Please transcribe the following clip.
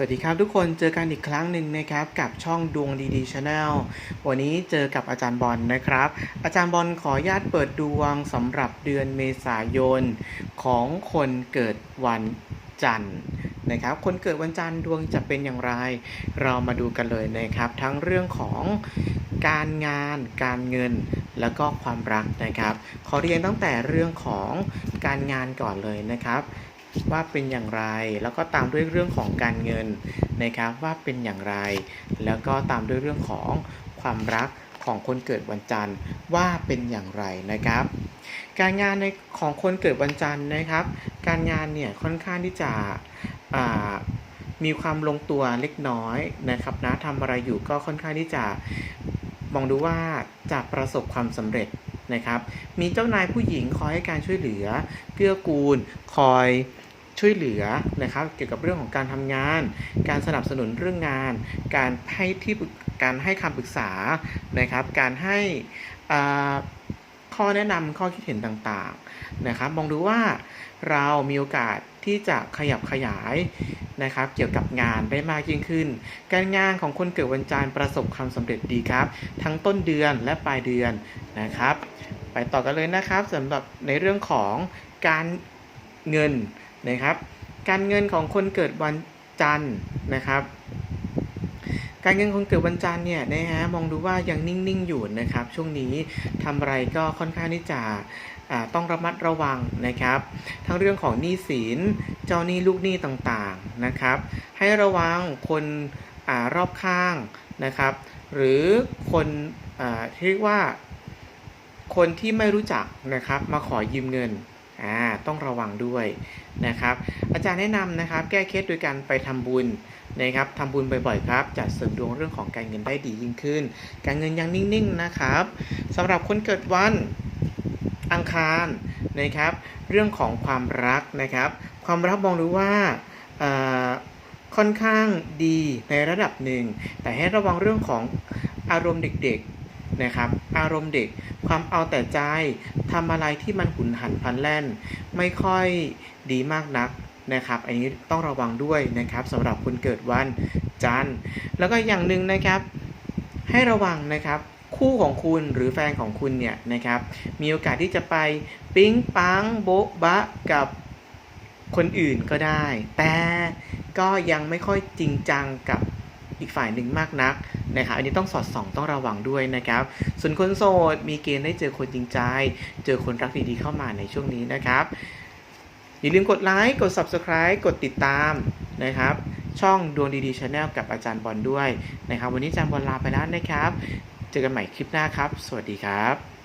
สวัสดีครับทุกคนเจอกันอีกครั้งหนึ่งนะครับกับช่องดวงดีดีชาแนลวันนี้เจอกับอาจารย์บอลนะครับ อาจารย์บอลขอญาตเปิดดวงสำหรับเดือนเมษายนของคนเกิดวันจันทร์นะครับ คนเกิดวันจันทร์ดวงจะเป็นอย่างไร เรามาดูกันเลยนะครับ ทั้งเรื่องของการงานการเงินแล้วก็ความรักนะครับ ขอเรียนตั้งแต่เรื่องของการงานก่อนเลยนะครับ ว่าเป็นอย่างไร แล้วก็ตามด้วยเรื่องของการเงินนะครับว่าเป็นอย่างไร แล้วก็ตามด้วยเรื่องของความรักของคนเกิดวันจันทร์ว่าเป็นอย่างไรนะครับ การงานในของคนเกิดวันจันทร์นะครับ การงานเนี่ยค่อนข้างที่จะมีความลงตัวเล็กน้อยนะครับนะทำอะไรอยู่ก็ค่อนข้างที่จะมองดูว่าจะประสบความสำเร็จ นะครับ มีเจ้านายผู้หญิงคอยให้การช่วยเหลือ เกื้อกูล คอยช่วยเหลือนะครับ เกี่ยวกับเรื่องของการทำงาน การสนับสนุนเรื่องงาน การให้ที่กการให้คำปรึกษานะครับ การให้อ่า ข้อแนะนำข้อคิดเห็นต่างๆนะครับมองดูว่าเรามีโอกาสที่จะขยับขยายนะครับ เกี่ยวกับงานได้มากยิ่งขึ้น การงานของคนเกิดวันจันทร์ประสบความสำเร็จดีครับ ทั้งต้นเดือนและปลายเดือนนะครับ ไปต่อกันเลยนะครับสำหรับในเรื่องของการเงินนะครับ การเงินของคนเกิดวันจันทร์นะครับ การเงินคนเกิดวันจันทร์เนี่ยนะฮะมองดูว่ายังนิ่งๆอยู่นะครับ ช่วงนี้ทำอะไรก็ค่อนข้างที่จะอ่าต้องระมัดระวังนะครับ ทั้งเรื่องของหนี้สินเจ้าหนี้ลูกหนี้ต่างๆนะครับ ให้ระวังคนอรอบข้างนะครับ หรือคนอที่เรียกว่า คนที่ไม่รู้จักนะครับ มาขอยืมเงินต้องระวังด้วยนะครับ อาจารย์แนะนำนะครับ แก้เคล็ดโดยการไปทำบุญ นะครับทำบุญบ่อยๆครับจะเสริมดวงเรื่องของการเงินได้ดียิ่งขึ้น การเงินยังนิ่งๆนะครับสำหรับคนเกิดวันอังคารนะครับ เรื่องของความรักนะครับ ความรักมองดูว่าค่อนข้างดีในระดับหนึ่ง แต่ให้ระวังเรื่องของอารมณ์เด็กๆนะครับ อารมณ์เด็ก ความเอาแต่ใจทำอะไรที่มันหุนหันพันแล่น ไม่ค่อยดีมากนัก นะครับ อันนี้ต้องระวังด้วยนะครับสำหรับคนเกิดวันจันทร์ แล้วก็อย่างหนึ่งนะครับ ให้ระวังนะครับคู่ของคุณหรือแฟนของคุณเนี่ยนะครับมีโอกาสที่จะไปปิ๊งปังโบ๊ะบะกับคนอื่นก็ได้ แต่ก็ยังไม่ค่อยจริงจังกับอีกฝ่ายหนึ่งมากนักนะครับอันนี้ต้องสอดส่องต้องระวังด้วยนะครับ ส่วนคนโสดมีเกณฑ์ได้เจอคนจริงใจ เจอคนรักดีๆเข้ามาในช่วงนี้นะครับ อย่าลืมกดไลค์กด Subscribe กดติดตามนะครับ ช่องดวงดีๆชาแนลกับอาจารย์บอลด้วยนะครับ วันนี้อาจารย์บอลลาไปแล้วนะครับ เจอกันใหม่คลิปหน้าครับ สวัสดีครับ